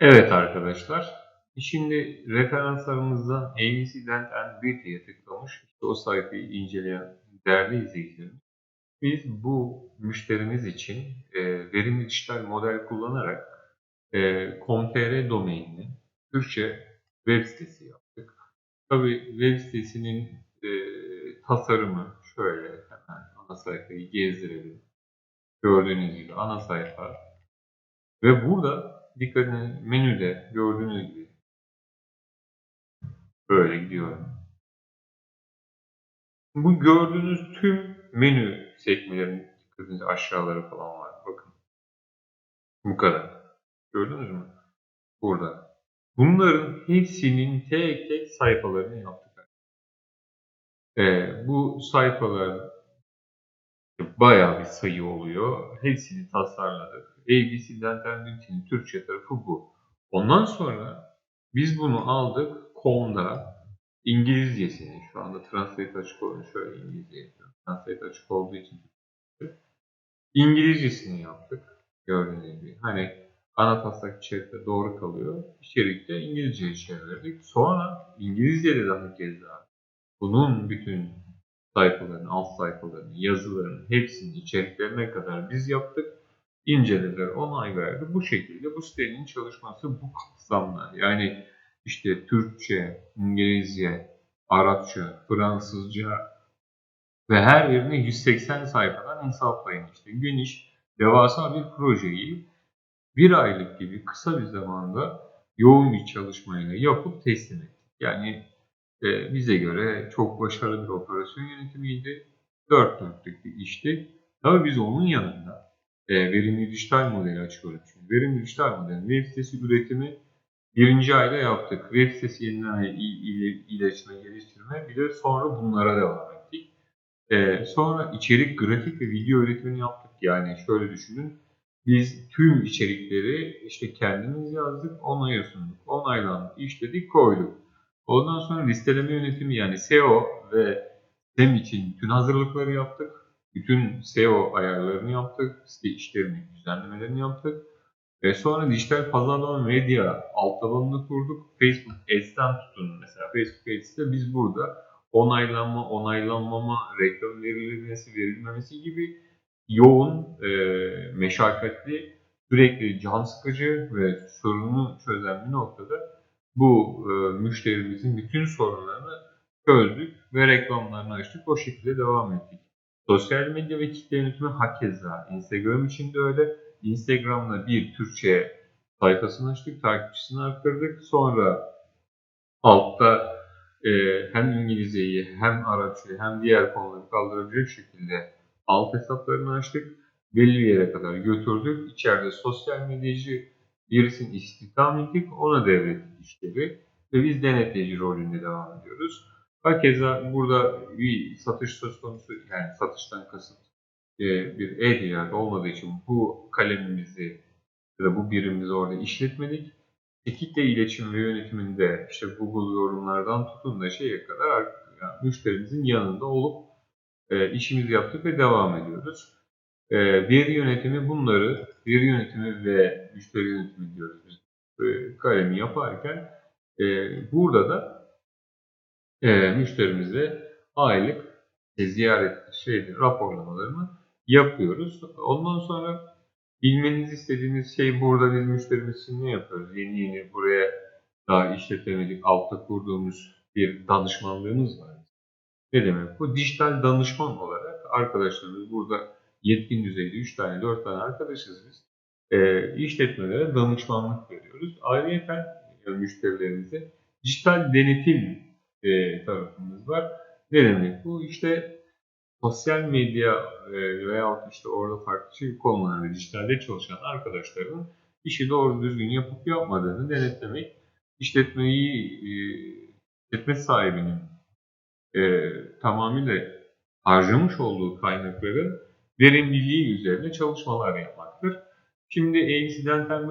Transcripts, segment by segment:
Evet arkadaşlar, şimdi referanslarımızdan ABC Dent and Beauty'ye tıklamış. İşte o sayfayı inceleyen değerli izleyicilerimiz. Biz bu müşterimiz için e, verimli dijital model kullanarak e, com.tr domainini Türkçe web sitesi yaptık. Tabii web sitesinin e, tasarımı şöyle hemen ana sayfayı gezdirelim. Gördüğünüz gibi ana sayfa. Ve burada dikkatiniz menüde gördüğünüz gibi böyle gidiyorum. Bu gördüğünüz tüm menü sekmelerin dikkatiniz aşağıları falan var. Bakın. Bu kadar. Gördünüz mü? Burada. Bunların hepsinin tek tek sayfalarını yaptık. Ee, bu sayfalar bayağı bir sayı oluyor. Hepsini tasarladık. ABC Dental Beauty'nin Türkçe tarafı bu. Ondan sonra biz bunu aldık com'da İngilizcesini şu anda translate açık olduğunu şöyle İngilizce yapıyorum. Translate açık olduğu için İngilizcesini yaptık. Gördüğünüz gibi. Hani ana taslak içerikte doğru kalıyor. İçerikte İngilizceyi çevirdik. Sonra İngilizce'de daha kez daha bunun bütün sayfalarını, alt sayfalarını, yazılarını, hepsinin içeriklerine kadar biz yaptık. İncelediler, onay verdi. Bu şekilde bu sitenin çalışması bu kapsamda. Yani işte Türkçe, İngilizce, Arapça, Fransızca ve her yerine 180 sayfadan hesaplayın. İşte geniş, devasa bir projeyi bir aylık gibi kısa bir zamanda yoğun bir çalışmayla yapıp teslim ettik. Yani e, bize göre çok başarılı bir operasyon yönetimiydi. Dört dörtlük bir işti. Tabii biz onun yanında e, verimli dijital modeli açıyoruz. Çünkü verimli dijital modeli web sitesi üretimi birinci ayda yaptık. Web sitesi yenileme, iyileştirme, geliştirme bir de sonra bunlara devam ettik. E, sonra içerik, grafik ve video üretimini yaptık. Yani şöyle düşünün. Biz tüm içerikleri işte kendimiz yazdık, onaya sunduk. Onaylandık, işledik, koyduk. Ondan sonra listeleme yönetimi yani SEO ve SEM için bütün hazırlıkları yaptık. Bütün SEO ayarlarını yaptık. Site işlerini, düzenlemelerini yaptık. Ve sonra dijital pazarlama medya alt tabanını kurduk. Facebook Ads'ten tutun mesela. Facebook Ads'te biz burada onaylanma, onaylanmama, reklam verilmesi, verilmemesi gibi yoğun, e, meşakkatli, sürekli can sıkıcı ve sorunu çözen bir noktada bu e, müşterimizin bütün sorunlarını çözdük ve reklamlarını açtık. O şekilde devam ettik. Sosyal medya ve kitle yönetimi hakeza. Instagram için de öyle. Instagram'da bir Türkçe sayfasını açtık, takipçisini arttırdık. Sonra altta e, hem İngilizceyi hem Arapçayı hem diğer konuları kaldırabilecek şekilde alt hesaplarını açtık. Belli bir yere kadar götürdük. İçeride sosyal medyacı birisini istihdam ettik, ona devrettik işleri ve biz denetleyici rolünde devam ediyoruz. Hakeza burada bir satış söz konusu, yani satıştan kasıt e, bir e-ticaret olmadığı için bu kalemimizi ya da bu birimimizi orada işletmedik. Kitle iletişim ve yönetiminde işte Google yorumlardan tutun da şeye kadar yani müşterimizin yanında olup e, işimizi yaptık ve devam ediyoruz. E, veri yönetimi bunları, veri yönetimi ve müşteri yönetimi diyoruz biz e, kalemi yaparken e, burada da e, müşterimize aylık e, ziyaret şeydir, raporlamalarını yapıyoruz. Ondan sonra bilmenizi istediğiniz şey burada biz müşterimiz için ne yapıyoruz? Yeni yeni buraya daha işletemedik altta kurduğumuz bir danışmanlığımız var. Ne demek bu? Dijital danışman olarak arkadaşlarımız burada yetkin düzeyde 3 tane 4 tane arkadaşız biz. E, işletmelere danışmanlık veriyoruz. Ayrıca yani müşterilerimize dijital denetim e, tarafımız var. Ne demek bu? İşte sosyal medya e, veya işte orada farklı şey konularda dijitalde çalışan arkadaşların işi doğru düzgün yapıp yapmadığını denetlemek, işletmeyi e, işletme sahibinin e, tamamıyla harcamış olduğu kaynakların verimliliği üzerine çalışmalar yapmaktır. Şimdi ABC Dental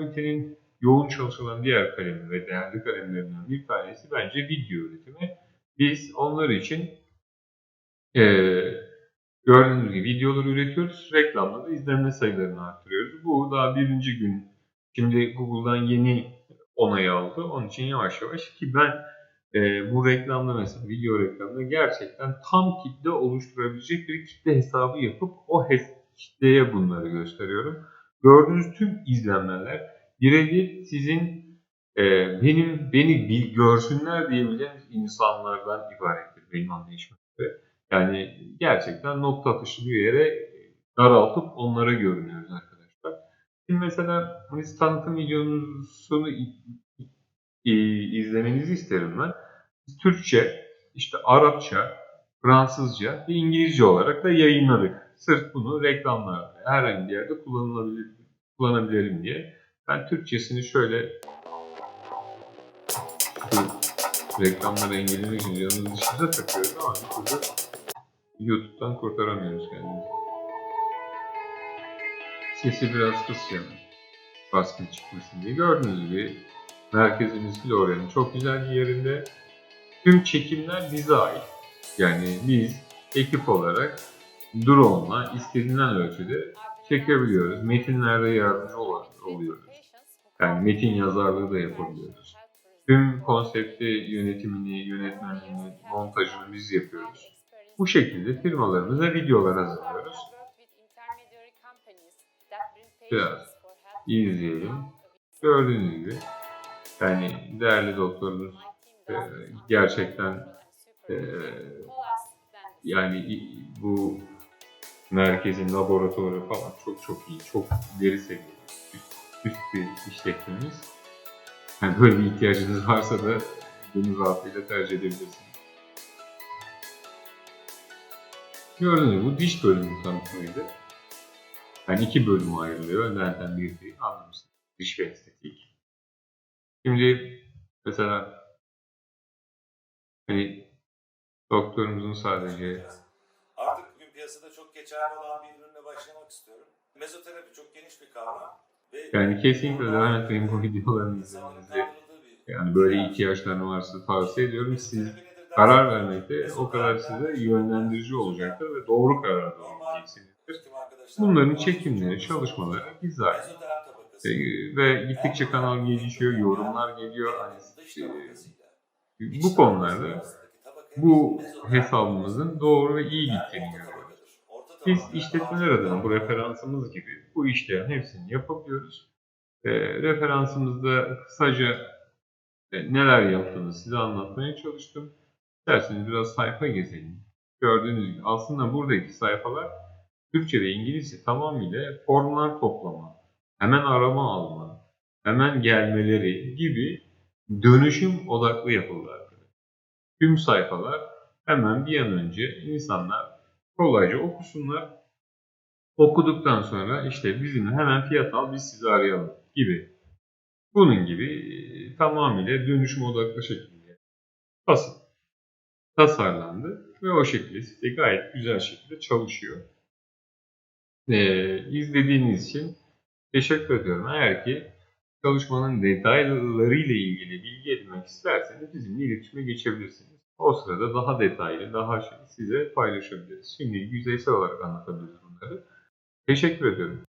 yoğun çalışılan diğer kalemi ve değerli kalemlerinden bir tanesi bence video üretimi. Biz onlar için e, gördüğünüz gibi videoları üretiyoruz. Reklamda da izlenme sayılarını arttırıyoruz. Bu daha birinci gün. Şimdi Google'dan yeni onayı aldı. Onun için yavaş yavaş ki ben e, bu reklamda mesela video reklamında gerçekten tam kitle oluşturabilecek bir kitle hesabı yapıp o hes- kitleye bunları gösteriyorum. Gördüğünüz tüm izlenmeler birebir sizin e, benim beni bil, görsünler diyebileceğiniz insanlardan ibarettir benim anlayışıma göre. Yani gerçekten nokta atışı bir yere daraltıp onlara görünüyoruz arkadaşlar. Şimdi mesela biz tanıtım videosunu izlemenizi isterim ben. Türkçe, işte Arapça, Fransızca ve İngilizce olarak da yayınladık. Sırf bunu reklamlarda herhangi bir yerde kullanılabilir, kullanabilelim diye. Ben Türkçesini şöyle şu reklamları engellemek için yanımız dışında takıyoruz ama bir türlü YouTube'dan kurtaramıyoruz kendimizi. Sesi biraz kısacağım. Baskın çıkmasın diye. Gördüğünüz gibi merkezimiz Florya'nın çok güzel bir yerinde. Tüm çekimler bize ait. Yani biz ekip olarak drone'la istediğinden ölçüde çekebiliyoruz. Metinlerde yardımcı ol- oluyoruz. Yani metin yazarlığı da yapabiliyoruz. Tüm konsepti, yönetimini, yönetmenliğini, montajını biz yapıyoruz. Bu şekilde firmalarımıza videolar hazırlıyoruz. Biraz izleyelim. Gördüğünüz gibi yani değerli doktorumuz e, gerçekten e, yani bu merkezin laboratuvarı falan çok çok iyi, çok ileri seviyede, üst, üst bir işletmemiz. Yani böyle bir ihtiyacınız varsa da bunu rahatlıkla tercih edebilirsiniz. Gördüğünüz bu diş bölümü tanıtımıydı. Yani iki bölüme ayrılıyor. Nereden bir değil anlamışsınız. Diş ve estetik. Şimdi mesela hani doktorumuzun sadece Artık bugün piyasada çok geçerli olan bir ürünle başlamak istiyorum. Mezoterapi çok geniş bir kavram. Ve yani kesinlikle devam etmeyin bu videolarını izlemenizi. Yani böyle ihtiyaçlarınız varsa tavsiye ediyorum. Siz karar vermekte o kadar size yönlendirici olacaktır ve doğru karar vereceksinizdir. Bunların çekimleri, çalışmaları. E, ve gittikçe kanal gelişiyor, yorumlar geliyor. Hani, e, bu konularda bu hesabımızın doğru ve iyi gittiğini görüyoruz. Biz işletmeler adına bu referansımız gibi bu işlerin hepsini yapabiliyoruz. E, referansımızda kısaca e, neler yaptığını size anlatmaya çalıştım. İsterseniz biraz sayfa gezelim. Gördüğünüz gibi aslında buradaki sayfalar Türkçe ve İngilizce tamamıyla formlar toplama, hemen arama alma, hemen gelmeleri gibi dönüşüm odaklı yapılar. Tüm sayfalar hemen bir an önce insanlar kolayca okusunlar. Okuduktan sonra işte bizimle hemen fiyat al biz sizi arayalım gibi. Bunun gibi e, tamamıyla dönüşüm odaklı şekilde basit tasarlandı ve o şekilde size gayet güzel şekilde çalışıyor. Ee, izlediğiniz için teşekkür ediyorum. Eğer ki çalışmanın detaylarıyla ilgili bilgi edinmek isterseniz bizimle iletişime geçebilirsiniz. O sırada daha detaylı, daha şey size paylaşabiliriz. Şimdi yüzeysel olarak anlatabiliriz bunları. Teşekkür ediyorum.